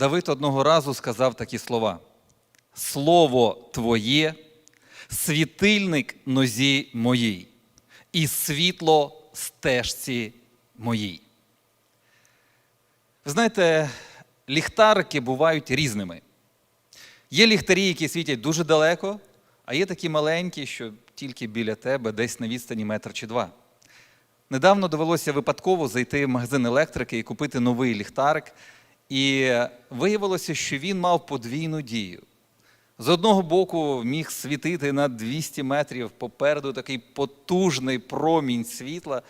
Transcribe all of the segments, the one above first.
Давид одного разу сказав такі слова: Слово Твоє, світильник нозі моїй, і світло стежці моїй. Ви знаєте, ліхтарики бувають різними. Є ліхтарі, які світять дуже далеко, а є такі маленькі, що тільки біля тебе, десь на відстані метр чи два. Недавно довелося випадково зайти в магазин електрики і купити новий ліхтарик. І виявилося, що він мав подвійну дію. З одного боку міг світити на 200 метрів попереду такий потужний промінь світла,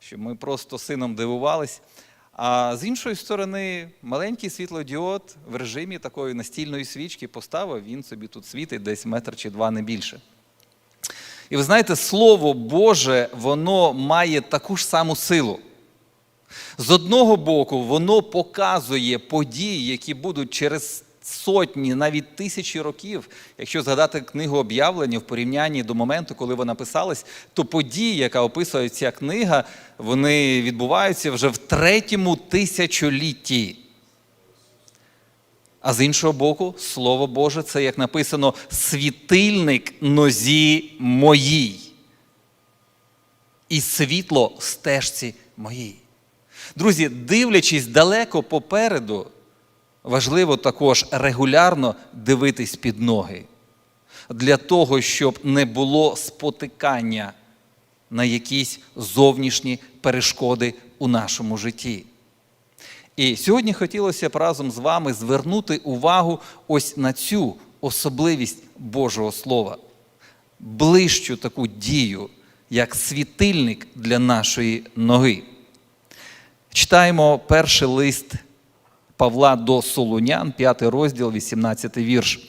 що ми просто сином дивувались. А з іншої сторони, маленький світлодіод в режимі такої настільної свічки поставив, він собі тут світить десь метр чи два не більше. І ви знаєте, Слово Боже, воно має таку ж саму силу. З одного боку, воно показує події, які будуть через сотні, навіть тисячі років. Якщо згадати книгу об'явлення в порівнянні до моменту, коли вона писалась, то події, яка описує ця книга, вони відбуваються вже в третьому тисячолітті. А з іншого боку, Слово Боже, це, як написано, світильник нозі моїй. І світло стежці моїй. Друзі, дивлячись далеко попереду, важливо також регулярно дивитись під ноги, для того, щоб не було спотикання на якісь зовнішні перешкоди у нашому житті. І сьогодні хотілося б разом з вами звернути увагу ось на цю особливість Божого Слова, ближчу таку дію, як світильник для нашої ноги. Читаємо перший лист Павла до Солунян, 5 розділ, 18 вірш.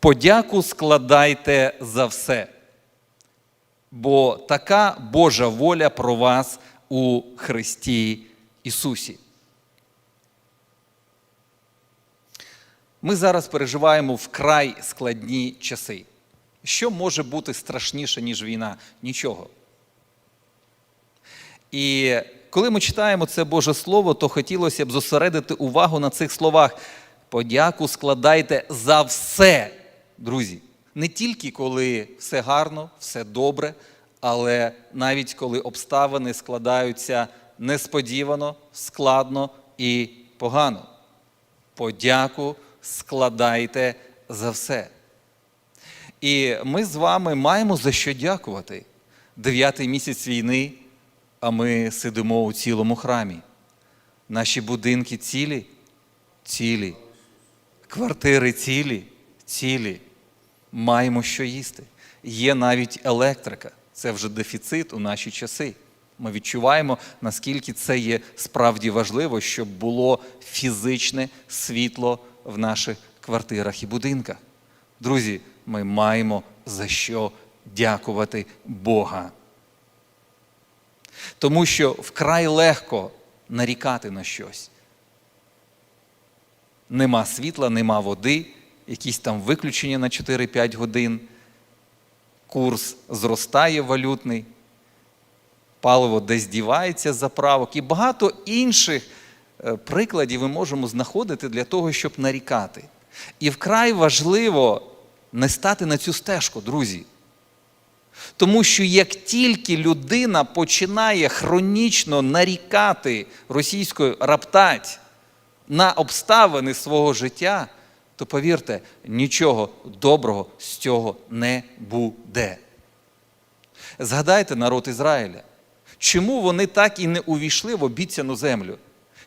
Подяку складайте за все, бо така Божа воля про вас у Христі Ісусі. Ми зараз переживаємо вкрай складні часи. Що може бути страшніше, ніж війна? Нічого. І коли ми читаємо це Боже Слово, то хотілося б зосередити увагу на цих словах. Подяку складайте за все, друзі. Не тільки коли все гарно, все добре, але навіть коли обставини складаються несподівано, складно і погано. Подяку складайте за все. І ми з вами маємо за що дякувати. Дев'ятий місяць війни, а ми сидимо у цілому храмі. Наші будинки цілі, цілі, квартири цілі, цілі. Маємо що їсти. Є навіть електрика. Це вже дефіцит у наші часи. Ми відчуваємо, наскільки це є справді важливо, щоб було фізичне світло в наших квартирах і будинках. Друзі, ми маємо за що дякувати Бога. Тому що вкрай легко нарікати на щось. Нема світла, нема води, якісь там виключення на 4-5 годин, курс зростає валютний, паливо десь дівається з заправок і багато інших е, прикладів ми можемо знаходити для того, щоб нарікати. І вкрай важливо не стати на цю стежку, друзі. Тому що як тільки людина починає хронічно нарікати російською раптать на обставини свого життя, то повірте, нічого доброго з цього не буде. Згадайте народ Ізраїля, чому вони так і не увійшли в обіцяну землю?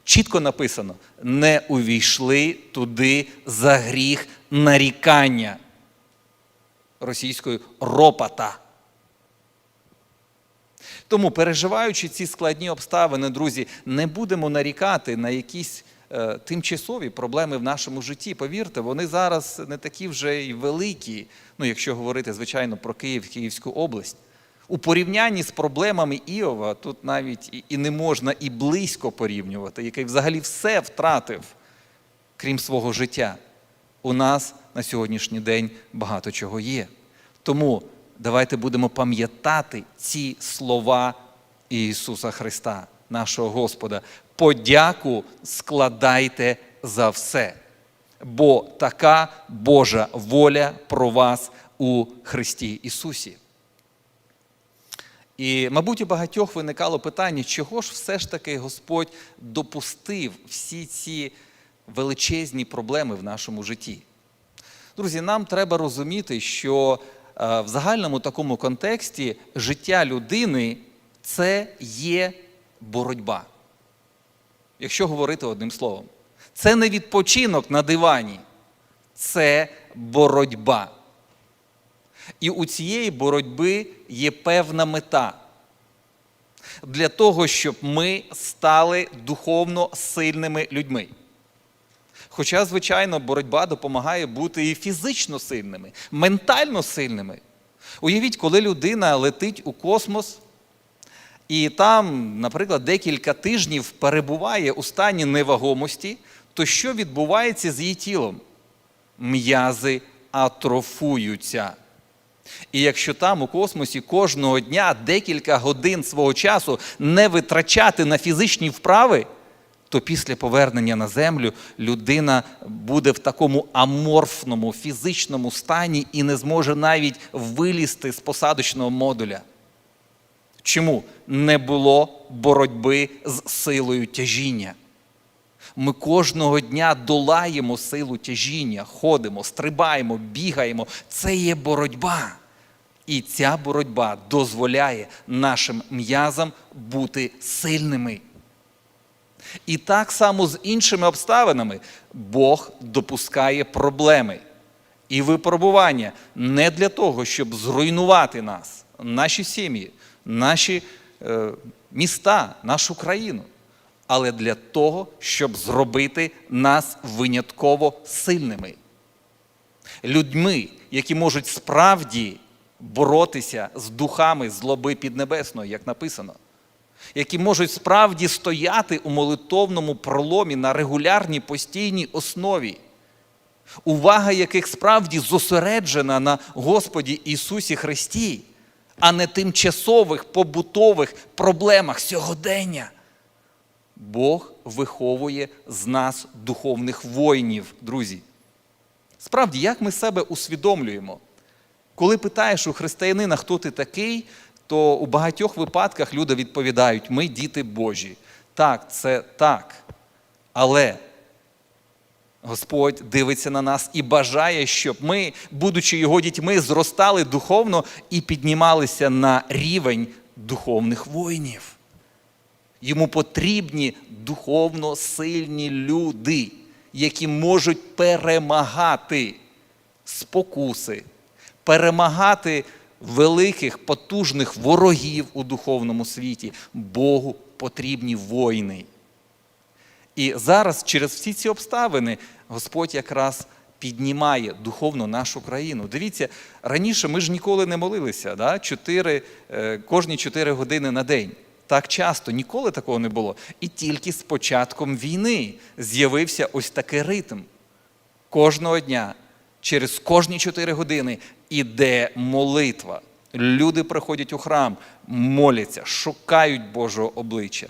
Чітко написано: не увійшли туди за гріх нарікання російською ропата. Тому, переживаючи ці складні обставини, друзі, не будемо нарікати на якісь е, тимчасові проблеми в нашому житті. Повірте, вони зараз не такі вже й великі, ну якщо говорити, звичайно, про Київ, Київську область. У порівнянні з проблемами Іова тут навіть і, і не можна і близько порівнювати, який взагалі все втратив, крім свого життя. У нас на сьогоднішній день багато чого є. Тому давайте будемо пам'ятати ці слова Ісуса Христа, нашого Господа. Подяку складайте за все. бо така Божа воля про вас у Христі Ісусі. І, мабуть, у багатьох виникало питання, чого ж все ж таки Господь допустив всі ці величезні проблеми в нашому житті. Друзі, нам треба розуміти, що в загальному такому контексті життя людини це є боротьба. Якщо говорити одним словом, це не відпочинок на дивані, це боротьба. І у цієї боротьби є певна мета для того, щоб ми стали духовно сильними людьми. Хоча, звичайно, боротьба допомагає бути і фізично сильними, ментально сильними. Уявіть, коли людина летить у космос, і там, наприклад, декілька тижнів перебуває у стані невагомості, то що відбувається з її тілом? М'язи атрофуються. І якщо там у космосі кожного дня декілька годин свого часу не витрачати на фізичні вправи, то після повернення на землю людина буде в такому аморфному фізичному стані і не зможе навіть вилізти з посадочного модуля. Чому не було боротьби з силою тяжіння? Ми кожного дня долаємо силу тяжіння, ходимо, стрибаємо, бігаємо. Це є боротьба. І ця боротьба дозволяє нашим м'язам бути сильними. І так само з іншими обставинами Бог допускає проблеми і випробування не для того, щоб зруйнувати нас, наші сім'ї, наші е, міста, нашу країну, але для того, щоб зробити нас винятково сильними. Людьми, які можуть справді боротися з духами злоби піднебесної, як написано які можуть справді стояти у молитовному проломі на регулярній постійній основі, увага яких справді зосереджена на Господі Ісусі Христі, а не тимчасових побутових проблемах сьогодення. Бог виховує з нас духовних воїнів, друзі. Справді, як ми себе усвідомлюємо? Коли питаєш у християнина, хто ти такий, то у багатьох випадках люди відповідають: ми діти Божі. Так, це так. Але Господь дивиться на нас і бажає, щоб ми, будучи його дітьми, зростали духовно і піднімалися на рівень духовних воїнів. Йому потрібні духовно сильні люди, які можуть перемагати спокуси, перемагати великих, потужних ворогів у духовному світі. Богу потрібні воїни. І зараз через всі ці обставини Господь якраз піднімає духовно нашу країну. Дивіться, раніше ми ж ніколи не молилися, да? чотири, е, кожні 4 години на день. Так часто, ніколи такого не було. І тільки з початком війни з'явився ось такий ритм. Кожного дня, через кожні 4 години іде молитва. Люди приходять у храм, моляться, шукають Божого обличчя.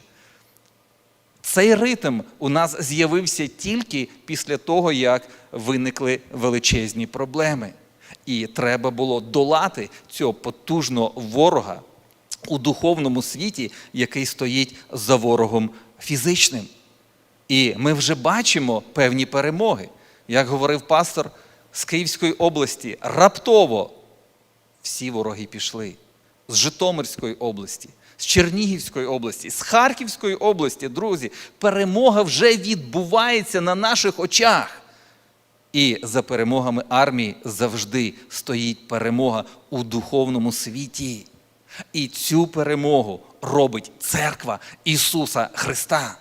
Цей ритм у нас з'явився тільки після того, як виникли величезні проблеми. І треба було долати цього потужного ворога у духовному світі, який стоїть за ворогом фізичним. І ми вже бачимо певні перемоги. Як говорив пастор з Київської області, раптово всі вороги пішли. З Житомирської області, з Чернігівської області, з Харківської області, друзі, перемога вже відбувається на наших очах. І за перемогами армії завжди стоїть перемога у духовному світі. І цю перемогу робить церква Ісуса Христа.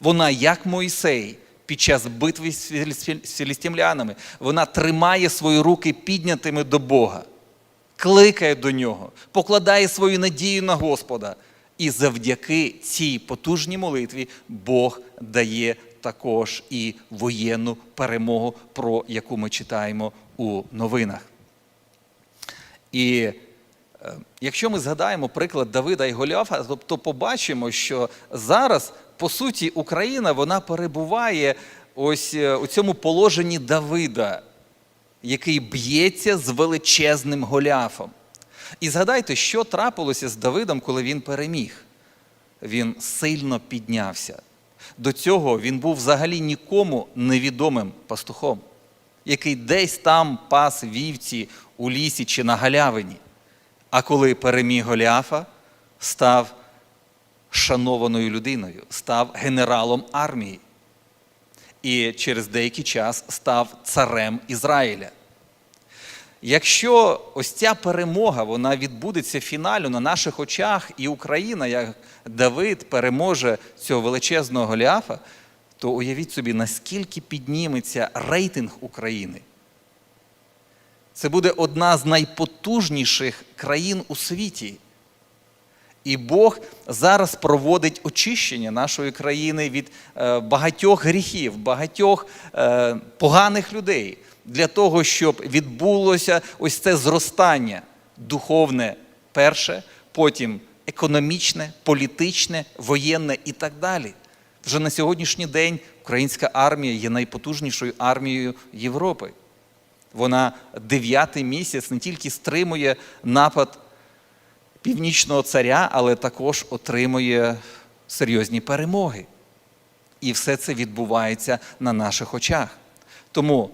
Вона, як Мойсей, під час битви з філістимлянами, вона тримає свої руки піднятими до Бога, кликає до нього, покладає свою надію на Господа. І завдяки цій потужній молитві Бог дає також і воєнну перемогу, про яку ми читаємо у новинах. І е, якщо ми згадаємо приклад Давида і Голіафа, то побачимо, що зараз, по суті, Україна вона перебуває ось е, у цьому положенні Давида, який б'ється з величезним Голіафом. І згадайте, що трапилося з Давидом, коли він переміг. Він сильно піднявся. До цього він був взагалі нікому невідомим пастухом, який десь там пас вівці у лісі чи на галявині. А коли переміг Голіафа, став шанованою людиною, став генералом армії і через деякий час став царем Ізраїля. Якщо ось ця перемога вона відбудеться фіналю на наших очах, і Україна, як Давид, переможе цього величезного Голіафа, то уявіть собі, наскільки підніметься рейтинг України. Це буде одна з найпотужніших країн у світі. І Бог зараз проводить очищення нашої країни від е, багатьох гріхів, багатьох е, поганих людей для того, щоб відбулося ось це зростання духовне перше, потім економічне, політичне, воєнне і так далі. Вже на сьогоднішній день українська армія є найпотужнішою армією Європи. Вона дев'ятий місяць не тільки стримує напад північного царя, але також отримує серйозні перемоги. І все це відбувається на наших очах. Тому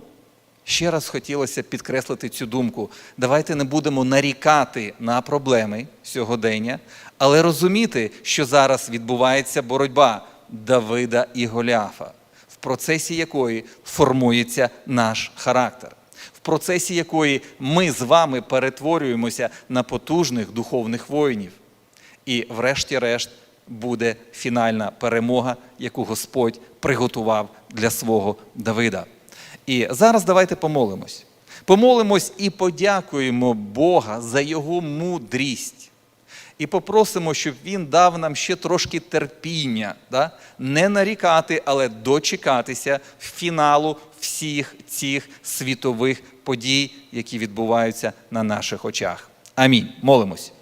ще раз хотілося підкреслити цю думку. Давайте не будемо нарікати на проблеми сьогодення, але розуміти, що зараз відбувається боротьба Давида і Голіафа, в процесі якої формується наш характер процесі якої ми з вами перетворюємося на потужних духовних воїнів. І, врешті-решт, буде фінальна перемога, яку Господь приготував для свого Давида. І зараз давайте помолимось. Помолимось і подякуємо Бога за Його мудрість. І попросимо, щоб Він дав нам ще трошки терпіння, да? не нарікати, але дочекатися фіналу всіх цих світових подій, які відбуваються на наших очах. Амінь. Молимось.